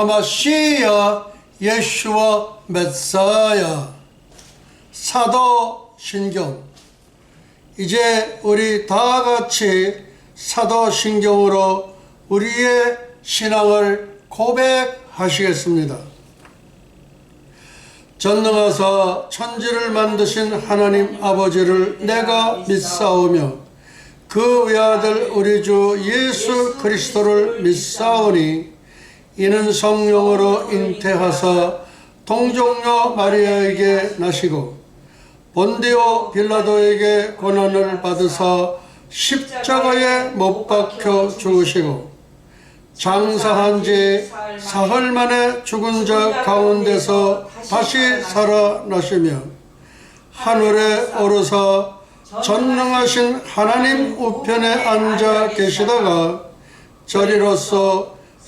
하마시야 예슈와 메사야 사도 신경 이제 우리 다 같이 사도 신경으로 우리의 신앙을 고백하시겠습니다. 전능하사 천지를 만드신 하나님 아버지를 내가 믿사오며 그 외아들 우리 주 예수 그리스도를 믿사오니 이는 성령으로 잉태하사 동정녀 마리아에게 나시고 본디오 빌라도에게 고난을 받으사 십자가에 못 박혀 죽으시고 장사한 지 사흘 만에 죽은 자 가운데서 다시 살아나시며 하늘에 오르사 전능하신 하나님 우편에 앉아 계시다가 저리로서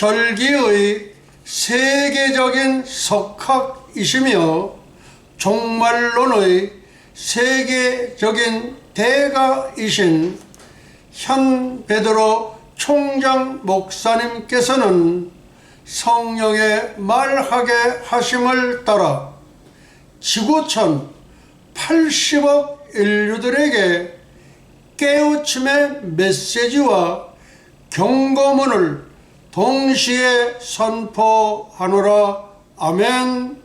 절기의 세계적인 석학이시며 종말론의 세계적인 대가이신 현 베드로 총장 목사님께서는 성령의 말하게 하심을 따라 지구촌 80억 인류들에게 깨우침의 메시지와 경고문을 동시에 선포하노라. 아멘.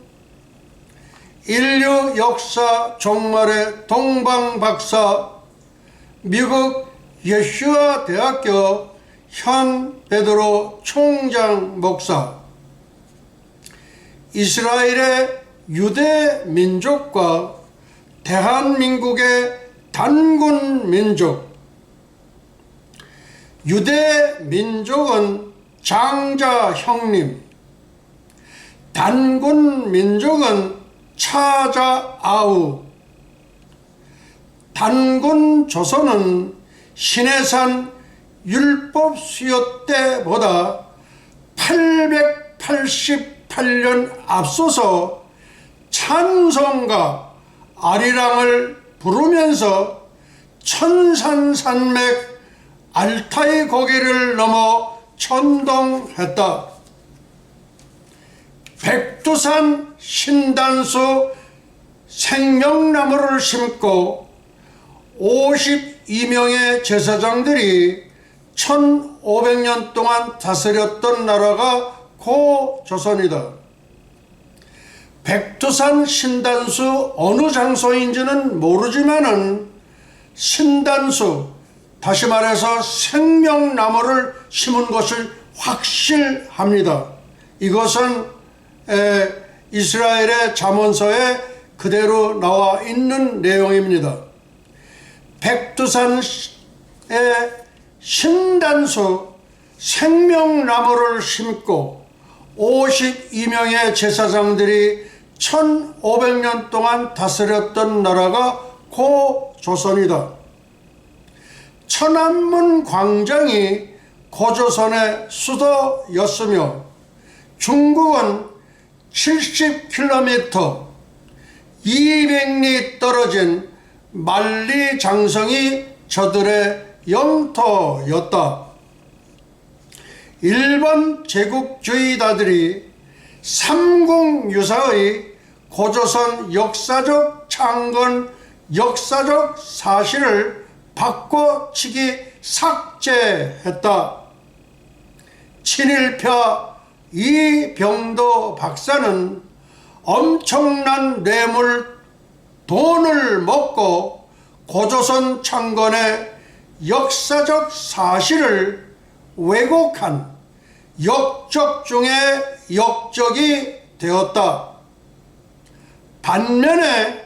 인류 역사 종말의 동방박사 미국 예슈아 대학교 현 베드로 총장 목사. 이스라엘의 유대 민족과 대한민국의 단군 민족. 유대 민족은 장자 형님 단군 민족은 차자 아우. 단군 조선은 신해산 율법 수요 때보다 888년 앞서서 찬송가 아리랑을 부르면서 천산산맥 알타이 고개를 넘어 천동했다. 백두산 신단수 생명나무를 심고 52명의 제사장들이 1500년 동안 다스렸던 나라가 고조선이다. 백두산 신단수 어느 장소인지는 모르지만은 신단수 다시 말해서 생명나무를 심은 것을 확실합니다. 이것은 에, 이스라엘의 잠언서에 그대로 나와 있는 내용입니다. 백두산의 신단수 생명나무를 심고 52명의 제사장들이 1500년 동안 다스렸던 나라가 고조선이다. 천안문 광장이 고조선의 수도였으며 중국은 70km 200리 떨어진 만리장성이 저들의 영토였다. 일본 제국주의자들이 삼국유사의 고조선 역사적 창건 역사적 사실을 바꿔치기 삭제했다. 친일파 이병도 박사는 엄청난 뇌물 돈을 먹고 고조선 창건의 역사적 사실을 왜곡한 역적 중에 역적이 되었다. 반면에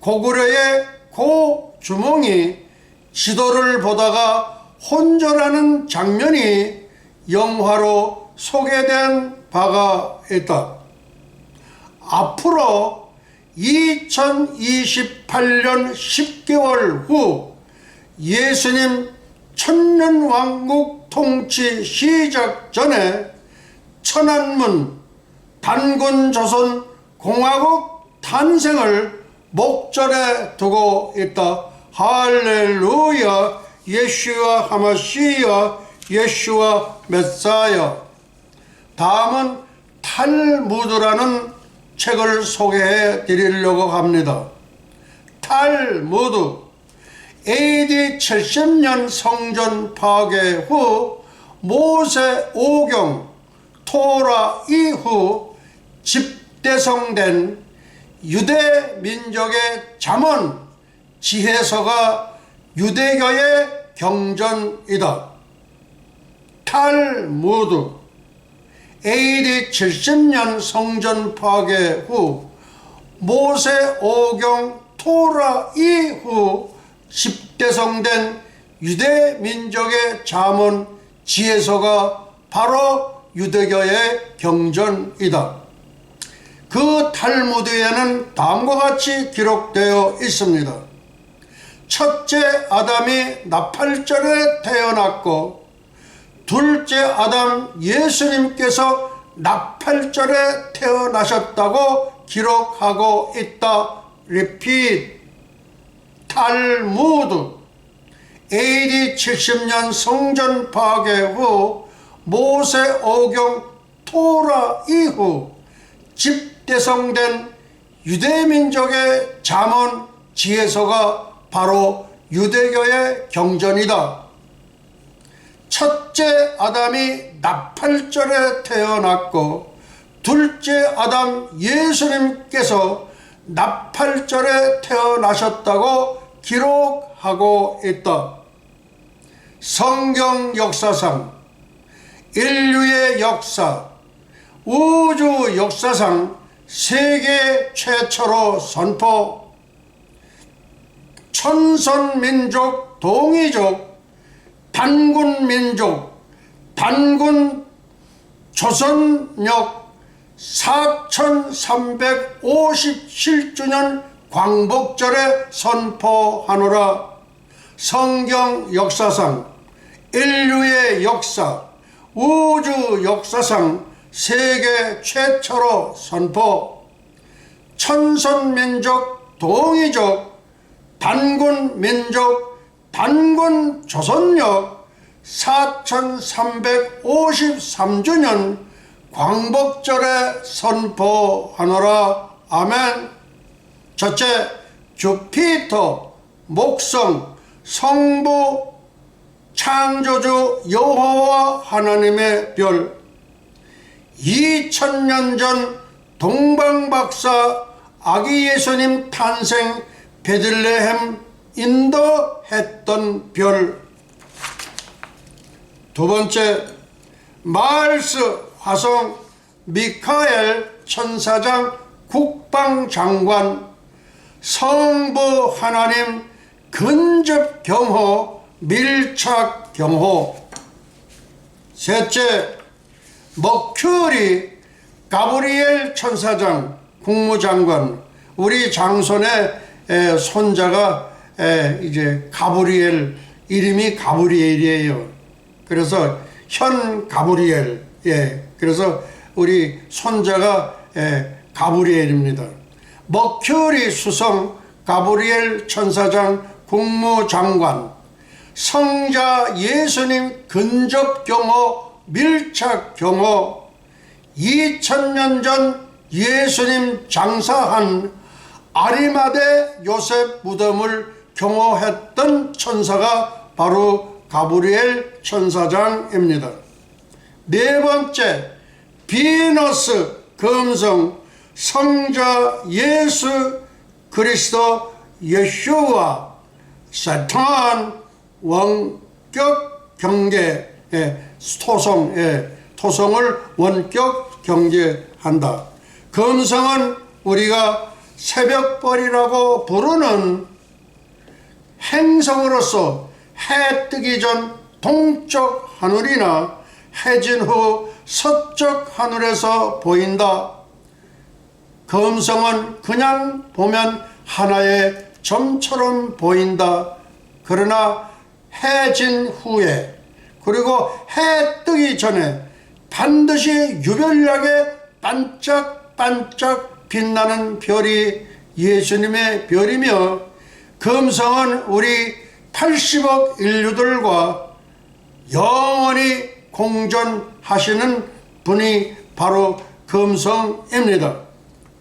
고구려의 고주몽이 지도를 보다가 혼절하는 장면이 영화로 소개된 바가 있다. 앞으로 2028년 10개월 후 예수님 천년왕국 통치 시작 전에 천안문 단군조선 공화국 탄생을 목전에 두고 있다. 할렐루야 예슈와 하마시야 예슈와 메사야 다음은 탈무드라는 책을 소개해 드리려고 합니다. 탈무드 AD 70년 성전 파괴 후 모세 오경 토라 이후 집대성된 유대 민족의 잠언 지혜서가 유대교의 경전이다. 탈무드 AD 70년 성전 파괴 후 모세 오경 토라 이후 집대성된 유대 민족의 잠언 지혜서가 바로 유대교의 경전이다. 그 탈무드에는 다음과 같이 기록되어 있습니다. 첫째 아담이 나팔절에 태어났고 둘째 아담 예수님께서 나팔절에 태어나셨다고 기록하고 있다. 리핏 탈무드 AD 70년 성전 파괴 후 모세 오경 토라 이후 집대성된 유대민족의 잠언 지혜서가 바로 유대교의 경전이다. 첫째 아담이 나팔절에 태어났고 둘째 아담 예수님께서 나팔절에 태어나셨다고 기록하고 있다. 성경 역사상 인류의 역사 우주 역사상 세계 최초로 선포 천선민족 동이족 단군민족 단군 조선역 4357주년 광복절에 선포하노라. 성경 역사상 인류의 역사 우주 역사상 세계 최초로 선포. 천선민족 동이족 단군 민족 단군 조선역 4353주년 광복절에 선포하노라. 아멘. 첫째 주피터 목성 성부 창조주 여호와 하나님의 별. 2000년 전 동방박사 아기 예수님 탄생 베들레헴 인도했던 별. 두 번째, 마을스 화성 미카엘 천사장 국방장관 성부 하나님 근접 경호 밀착 경호 셋째 머큐리 가브리엘 천사장 국무장관 우리 장손의 에, 손자가 에, 이제 가브리엘 이름이 가브리엘이에요. 그래서 현 가브리엘 예 그래서 우리 손자가 에, 가브리엘입니다. 머큐리 수성 가브리엘 천사장 국무장관 성자 예수님 근접 경호 밀착 경호 2000년 전 예수님 장사한 아리마대 요셉 무덤을 경호했던 천사가 바로 가브리엘 천사장입니다. 네 번째, 비너스 금성 성자 예수 그리스도 예슈와 사탄 원격 경계 예, 토성 예, 토성을 원격 경계한다. 금성은 우리가 새벽벌이라고 부르는 행성으로서 해 뜨기 전 동쪽 하늘이나 해진 후 서쪽 하늘에서 보인다. 금성은 그냥 보면 하나의 점처럼 보인다. 그러나 해진 후에 그리고 해 뜨기 전에 반드시 유별나게 반짝반짝 빛나는 별이 예수님의 별이며 금성은 우리 80억 인류들과 영원히 공존하시는 분이 바로 금성입니다.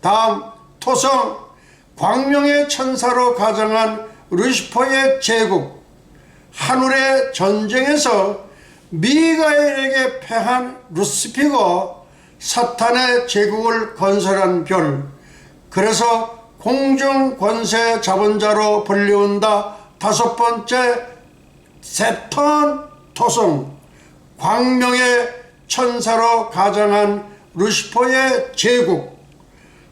다음 토성 광명의 천사로 가정한 루시퍼의 제국 하늘의 전쟁에서 미가엘에게 패한 루시피가 사탄의 제국을 건설한 별. 그래서 공중 권세 잡은 자로 불리운다. 다섯 번째 세턴 토성 광명의 천사로 가정한 루시퍼의 제국.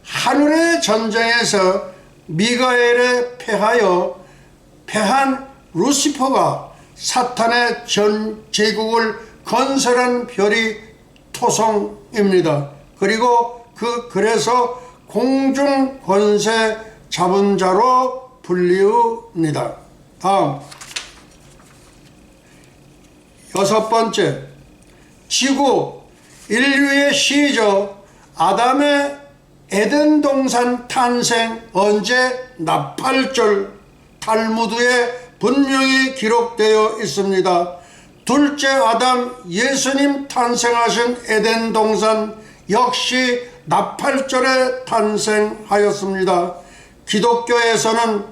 하늘의 전쟁에서 미가엘에 패하여 패한 루시퍼가 사탄의 전 제국을 건설한 별이 토성 입니다. 그리고 그 그래서 공중 권세 잡은 자로 불리웁니다. 다음 여섯 번째 지구 인류의 시저 아담의 에덴 동산 탄생 언제 나팔절 탈무드에 분명히 기록되어 있습니다. 둘째 아담 예수님 탄생하신 에덴 동산 역시 나팔절에 탄생하였습니다. 기독교에서는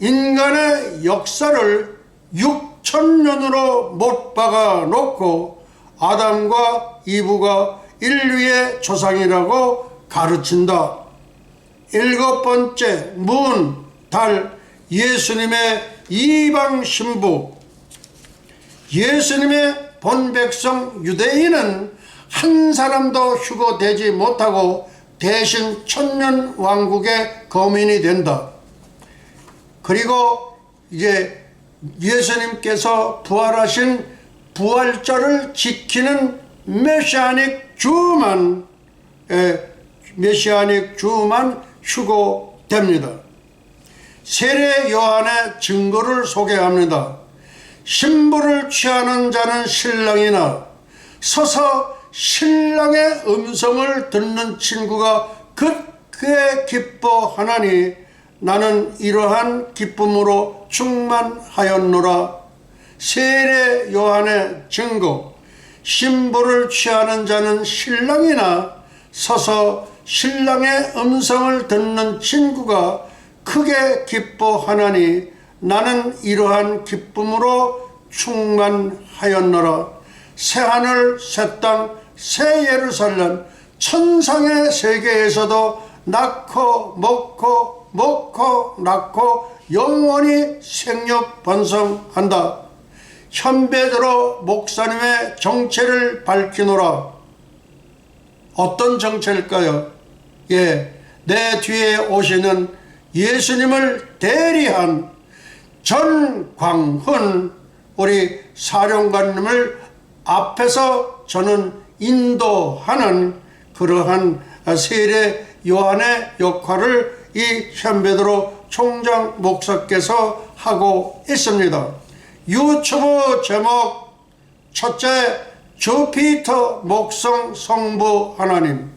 인간의 역사를 6천년으로 못 박아 놓고 아담과 이브가 인류의 조상이라고 가르친다. 일곱 번째, 문, 달, 예수님의 이방 신부. 예수님의 본 백성 유대인은 한 사람도 휴거되지 못하고 대신 천년 왕국의 거민이 된다. 그리고 이제 예수님께서 부활하신 부활절을 지키는 메시아닉 주만 에, 메시아닉 주만 휴고됩니다. 세례 요한의 증거를 소개합니다. 신부를 취하는 자는 신랑이나. 서서 신랑의 음성을 듣는 친구가 극게 기뻐하나니 나는 이러한 기쁨으로 충만하였노라. 세례 요한의 증거. 신부를 취하는 자는 신랑이나. 서서 신랑의 음성을 듣는 친구가 크게 기뻐하나니 나는 이러한 기쁨으로 충만하였노라. 새하늘, 새 땅, 새 예루살렘, 천상의 세계에서도 낳고 먹고 먹고 낳고 영원히 생력 번성한다. 현배대로 목사님의 정체를 밝히노라. 어떤 정체일까요? 예, 내 뒤에 오시는 예수님을 대리한 전광훈 우리 사령관님을 앞에서 저는 인도하는 그러한 세례 요한의 역할을 이 현베드로 총장 목사께서 하고 있습니다. 유튜브 제목 첫째 주피터 목성 성부 하나님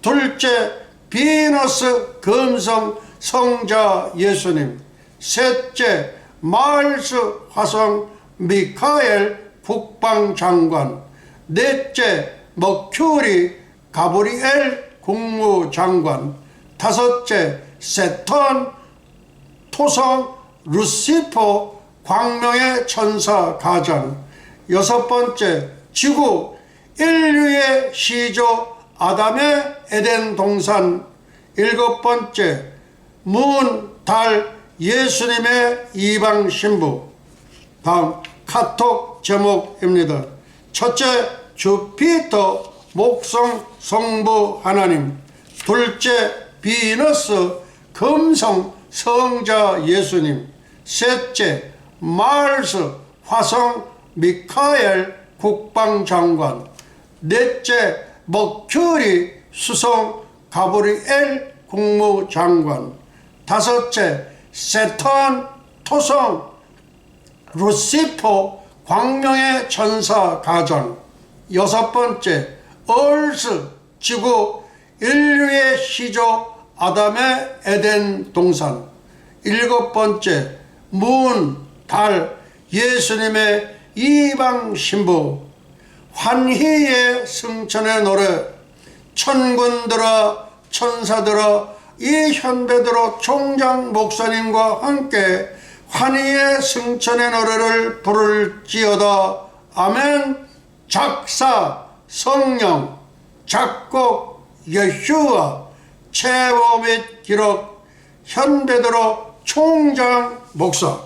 둘째 비너스 금성 성자 예수님 셋째 마을스 화성 미카엘 국방장관 넷째 머큐리 가브리엘 국무장관 다섯째 세턴 토성 루시퍼 광명의 천사 가장 여섯 번째 지구 인류의 시조 아담의 에덴 동산 일곱 번째 문, 달, 예수님의 이방 신부. 다음 카톡 제목입니다. 첫째 주피터 목성 성부 하나님. 둘째 비너스 금성 성자 예수님. 셋째 마을스 화성 미카엘 국방장관, 넷째 머큐리 수송 가브리엘 국무장관, 다섯째 세턴 토성 루시포 광명의 천사 가장, 여섯 번째 얼스 지구 인류의 시조 아담의 에덴 동산, 일곱 번째 문, 달, 예수님의 이방 신부, 환희의 승천의 노래, 천군들아 천사들아 이 현배들어 총장 목사님과 함께 환희의 승천의 노래를 부를지어다. 아멘. 작사 성령 작곡 예슈와 체보 및 기록 현배들어 총장 목사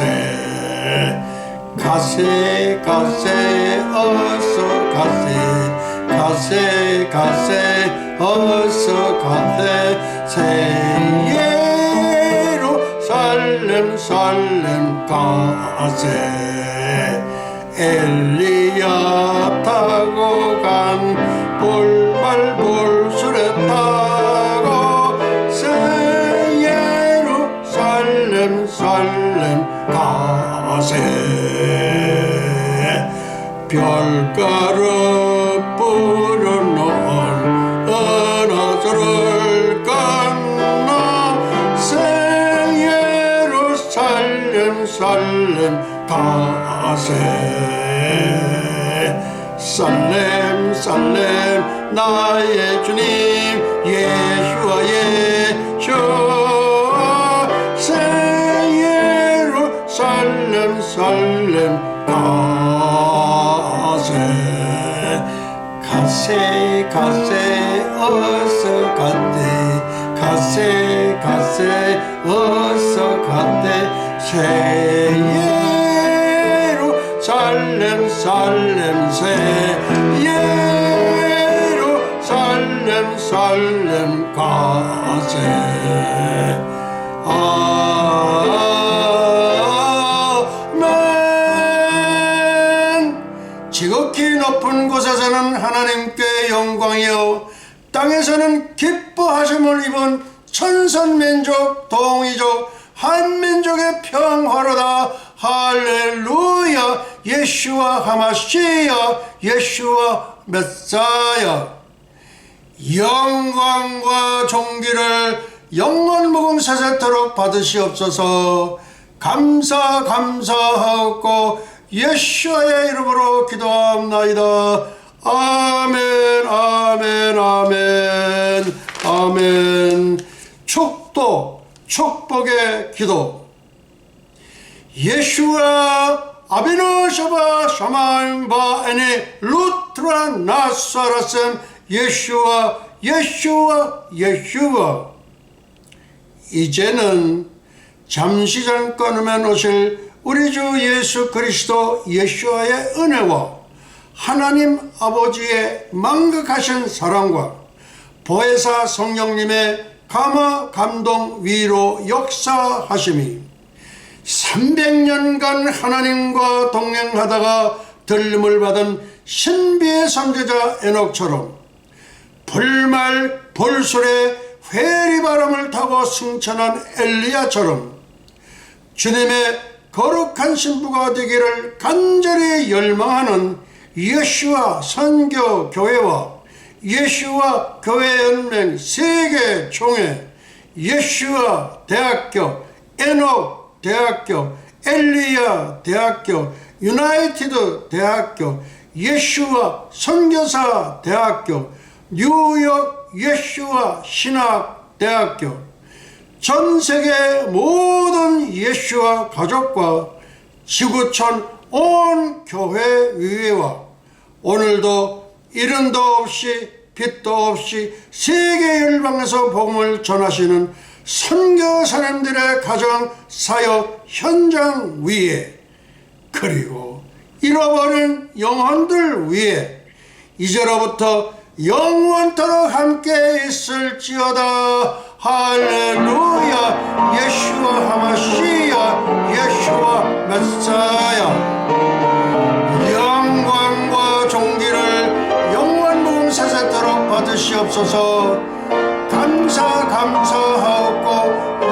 가세 가세 가세 어서 가세 가세 가세 어서 가세. 새 예루살렘 살렘 가세. 엘리야 타고 간볼 별가루 뿌려놓은 은하수를 건너 새 예루살렘 살렘 가세 살렘 살렘 나의 주님 예수와 예수와 새 예루살렘 살렘 가세 가세 가세 어서 갔대. 가세 가세 어서 갔대. 새 예루살렘 살렘 새 예루살렘 살렘 가세. 아 지극히 높은 곳에서는 하나님께 영광이요. 땅에서는 기뻐하심을 입은 천선민족 동이족 한민족의 평화로다. 할렐루야. 예수와 하마시야 예수와 메사야. 영광과 존귀를 영원 무궁사세토록 받으시옵소서. 감사 감사하고 예수의 이름으로 기도합나이다. 아멘 아멘 아멘 아멘. 축도 축복의 기도. 예수와 아비노샤바 샤마임바 에네 루트라 나사라셈 예수와 예수와 예수와. 이제는 잠시 잠깐만 오실 우리 주 예수 그리스도 예수와의 은혜와 하나님 아버지의 망극하신 사랑과 보혜사 성령님의 감화 감동 위로 역사하심이 300년간 하나님과 동행하다가 들림을 받은 신비의 선지자 에녹처럼 불말 볼술에 회리바람을 타고 승천한 엘리야처럼 주님의 거룩한 신부가 되기를 간절히 열망하는 예수와 선교 교회와 예수와 교회 연맹 세계 총회 예수와 대학교 에녹 대학교 엘리야 대학교 유나이티드 대학교 예수와 선교사 대학교 뉴욕 예수와 신학 대학교 전 세계 모든 예수와 가족과 지구촌 온 교회 위회와 오늘도 이른도 없이 빛도 없이 세계 열방에서 복음을 전하시는 선교사님들의 가정 사역 현장 위에 그리고 잃어버린 영혼들 위에 이제로부터 영원토록 함께 있을지어다 할렐루야 예슈와 하마시야 예슈와 메사야 영광과 종기를 영원 복음 세세토록 받으시옵소서. 감사 감사하옵고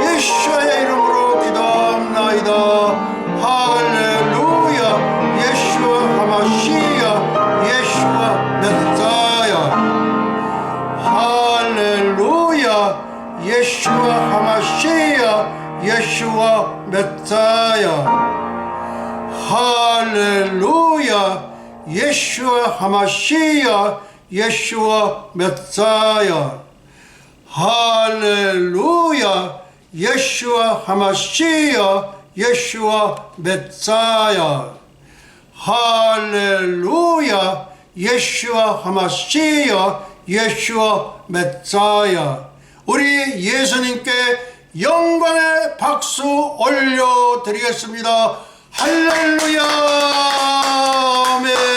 예수의 이름으로 기도합나이다. 할렐루야 메사야 할렐루야. 예수와 하마시야 예수와 메사야 할렐루야. 예수와 하마시야 예수와 메사야 할렐루야. 예수와 하마시야 예수와 메사야 우리 예수님께 영광의 박수 올려드리겠습니다. 할렐루야! 아멘